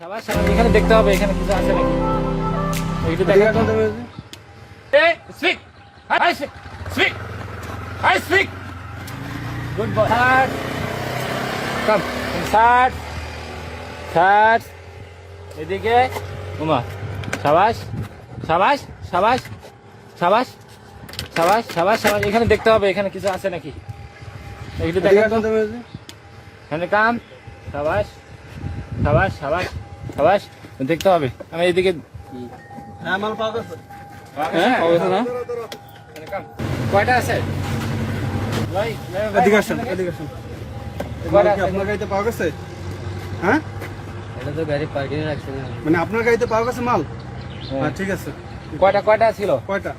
সাবাস সাবাস এখানে দেখতে হবে এখানে কিছু আছে নাকি? একটু দেখা. Third. Third. এদিকে উমা সাবাস সাবাস সাবাস সাবাস সাবাস সাবাস সাবাস। এখানে দেখতে হবে এখানে কিছু আছে নাকি? একটু দেখা এখানে কাম সাবাস সাবাস সাবাস। সাবাস দেখতে হবে। আমি এদিকে হ্যাঁ হ্যাঁ কয়টা আছে? ভাই এদিকে আসেন এদিকে আসেন। মাল কি আপনার গাড়িতে পাওয়া গেছে? হ্যাঁ? এটা তো গাড়ি পার্কিং রাখছে মানে আপনার গাড়িতে পাওয়া গেছে মাল? হ্যাঁ ঠিক আছে। কয়টা কয়টা ছিল? কয়টা?